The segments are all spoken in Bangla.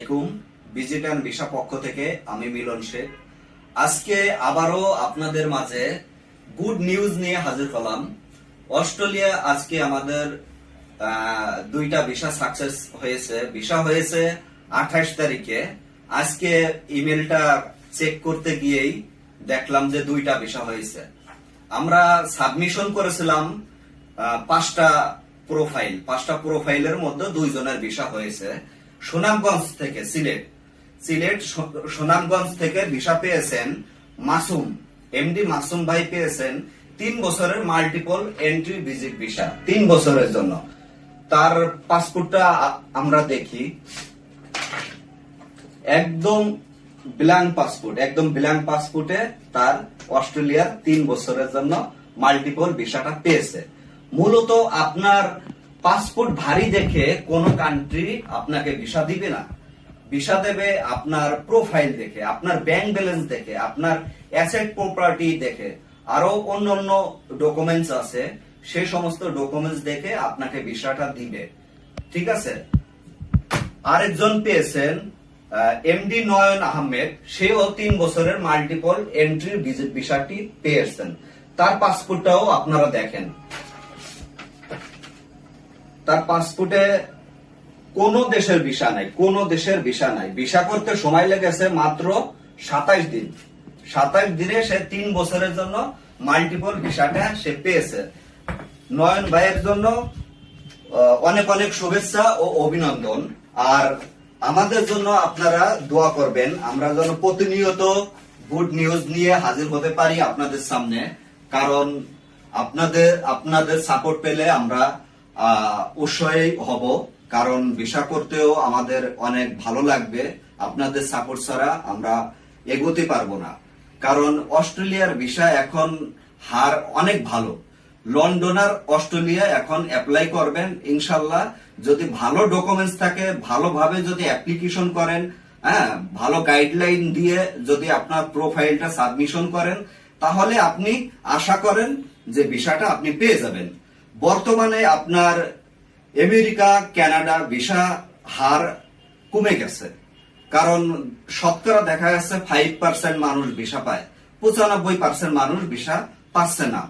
আলাইকুম বিজিটান ভিসা পক্ষ থেকে আমি মিলন শেখ আজকে আবারও আপনাদের মাঝে গুড নিউজ নিয়ে হাজির হলাম। অস্ট্রেলিয়া আজকে আমাদের দুইটা ভিসা সাকসেস হয়েছে। ভিসা হয়েছে আঠাশ তারিখে। আজকে ইমেলটা চেক করতে গিয়েই দেখলাম যে দুইটা ভিসা হয়েছে। আমরা সাবমিশন করেছিলাম পাঁচটা প্রোফাইল পাঁচটা প্রোফাইলের মধ্যে দুইজনের ভিসা হয়েছে। সুনামগঞ্জ থেকে সিলেট। সিলেট সুনামগঞ্জ থেকে ভিসা পেয়েছেন মাসুম। এমডি মাসুম ভাই পেয়েছেন তিন বছরের মাল্টিপল এন্ট্রি ভিজিট ভিসা তিন বছরের জন্য। তার পাসপোর্টটা আমরা দেখি। একদম ব্ল্যাঙ্ক পাসপোর্ট একদম ব্ল্যাঙ্ক পাসপোর্টে তার অস্ট্রেলিয়ার তিন বছরের জন্য মাল্টিপল ভিসাটা পেয়েছে। মূলত আপনার পাসপোর্ট ভারী দেখে কোন কান্ট্রি আপনাকে ভিসা দিবে না। ভিসা দেবে আপনার প্রোফাইল দেখে, আপনার ব্যাংক ব্যালেন্স দেখে, আপনার অ্যাসেট প্রপার্টি দেখে। আরও অন্য অন্য ডকুমেন্টস আছে সেই সমস্ত ডকুমেন্টস দেখে আপনাকে ভিসাটা দিবে। ঠিক আছে? আরেকজন পেয়েছেন এমডি নয়ন আহমেদ। সেও তিন বছরের মাল্টিপল এন্ট্রি ভিসাটি পেয়েছেন। তার পাসপোর্টটাও আপনারা দেখেন। তার পাসপোর্টে কোন দেশের ভিসা নাই, কোন দেশের ভিসা নাই। ভিসা করতে সময় লেগেছে মাত্র সাতাইশ দিন। সাতাইশ দিনে সে তিন বছরের জন্য মাল্টিপল ভিসাটা সে পেয়েছে। নয়ন ভাইয়ের জন্য অনেক অনেক শুভেচ্ছা ও অভিনন্দন। আর আমাদের জন্য আপনারা দোয়া করবেন। আমরা যেন প্রতিনিয়ত গুড নিউজ নিয়ে হাজির হতে পারি আপনাদের সামনে। কারণ আপনাদের আপনাদের সাপোর্ট পেলে আমরা উৎসাহী হব, কারণ ভিসা করতেও আমাদের অনেক ভালো লাগবে। আপনাদের সাপোর্ট ছাড়া আমরা এগোতে পারব না। কারণ অস্ট্রেলিয়ার ভিসা এখন হার অনেক ভালো। লন্ডনার অস্ট্রেলিয়া এখন অ্যাপ্লাই করবেন, ইনশাল্লাহ। যদি ভালো ডকুমেন্টস থাকে, ভালোভাবে যদি অ্যাপ্লিকেশন করেন হ্যাঁ ভালো গাইডলাইন দিয়ে যদি আপনার প্রোফাইলটা সাবমিশন করেন, তাহলে আপনি আশা করেন যে ভিসাটা আপনি পেয়ে যাবেন। বর্তমানে আপনার আমেরিকা, কানাডা ভিসা হার কমে গেছে। কারণ শতকরা দেখা যাচ্ছে ফাইভ পার্সেন্ট মানুষ ভিসা পায়, পঁচানব্বই পার্সেন্ট মানুষ ভিসা পাচ্ছে না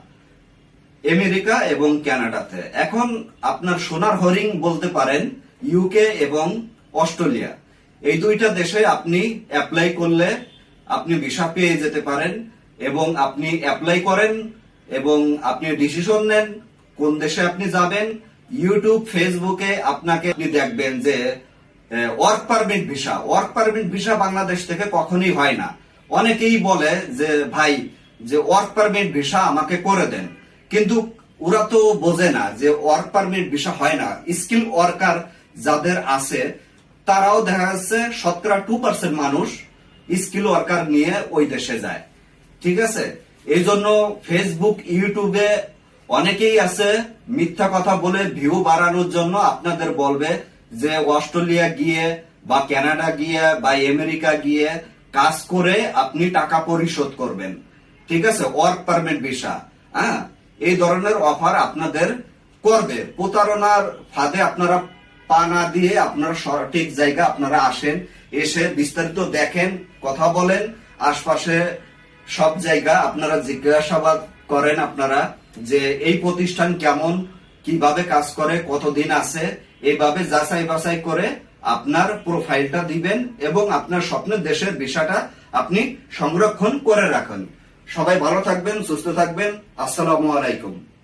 আমেরিকা এবং কানাডাতে। এখন আপনার সোনার হরিং বলতে পারেন ইউকে এবং অস্ট্রেলিয়া। এই দুইটা দেশে আপনি অ্যাপ্লাই করলে আপনি ভিসা পেয়ে যেতে পারেন এবং আপনি অ্যাপ্লাই করেন এবং আপনি ডিসিশন নেন কোন দেশে আপনি যাবেন? ইউটিউব ফেসবুকে আপনাকে আপনি দেখবেন যে work permit visa work permit visa Bangladesh থেকে কখনোই হয় না। অনেকেই বলে যে, ভাই, যে ওয়ার্ক পারমিট ভিসা আমাকে করে দেন। কিন্তু ওরা তো বোঝে না যে ওয়ার্ক পারমিট ভিসা হয় না। স্কিল ওয়ার্কার যাদের আছে, তারাও দেখা যাচ্ছে শতকরা টু পার্সেন্ট মানুষ স্কিল ওয়ার্কার নিয়ে ওই দেশে যায়। ঠিক আছে? এই জন্য ফেসবুক ইউটিউবে অনেকেই আছে মিথ্যা কথা বলে ভিউ বাড়ানোর জন্য আপনাদের বলবে যে অস্ট্রেলিয়া গিয়ে বা কানাডা গিয়ে বা আমেরিকা গিয়ে কাজ করে আপনি টাকা পরিশোধ করবেন। ঠিক আছে? ওয়ার্ক পারমিট ভিসা হ্যাঁ? এই ধরনের অফার আপনাদের করবে। প্রতারণার ফাঁদে আপনারা পা না দিয়ে আপনারা সঠিক জায়গা আপনারা আসেন, এসে বিস্তারিত দেখেন, কথা বলেন, আশপাশে সব জায়গা আপনারা জিজ্ঞাসাবাদ করেন আপনারা। যে এই প্রতিষ্ঠান কেমন, কীভাবে কাজ করে, কতদিন আছে, এইভাবে যাচাই বাছাই করে আপনার প্রোফাইলটা দিবেন এবং আপনার স্বপ্নের দেশের বিষয়টা আপনি সংরক্ষণ করে রাখেন। সবাই ভালো থাকবেন, সুস্থ থাকবেন। আসসালামু আলাইকুম।